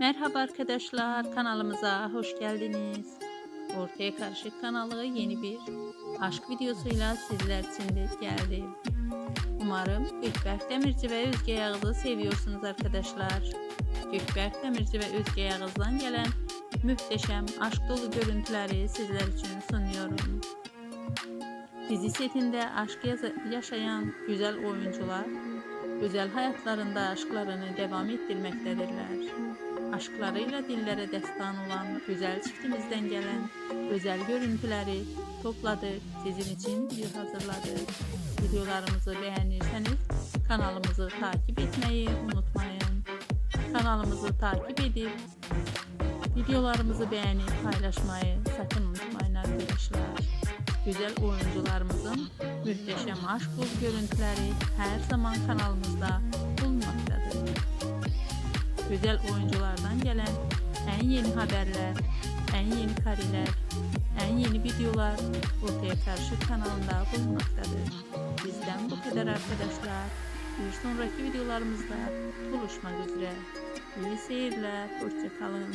Merhaba arkadaşlar, kanalımıza hoş geldiniz. Ortaya Karışık kanalı yeni bir aşk videosuyla sizler için de geldi. Umarım Gökberk Demirci ve Özge Yağız'ı seviyorsunuz arkadaşlar. Gökberk Demirci ve Özge Yağız'dan gelen muhteşem aşk dolu görüntüleri sizler için sunuyorum. Dizi setinde aşk yaşayan güzel oyuncular özel hayatlarında aşklarını devam ettirmektedirler. Aşklarıyla dillere destan olan güzel çiftimizden gelen özel görüntüleri topladık, sizin için bir hazırladık. Videolarımızı beğenirseniz kanalımızı takip etmeyi unutmayın. Kanalımızı takip edip videolarımızı beğenip paylaşmayı sakın unutmayın arkadaşlar. Güzel oyuncularımızın muhteşem aşk dolu görüntüleri her zaman kanalımızda bulunmaktadır. Güzel oyunculardan gelen en yeni haberler, en yeni kareler, en yeni videolar Ortaya Karışık kanalında bulunmaktadır. Bizden bu kadar arkadaşlar. Bir sonraki videolarımızda buluşmak üzere. İyi seyirler, hoşçakalın.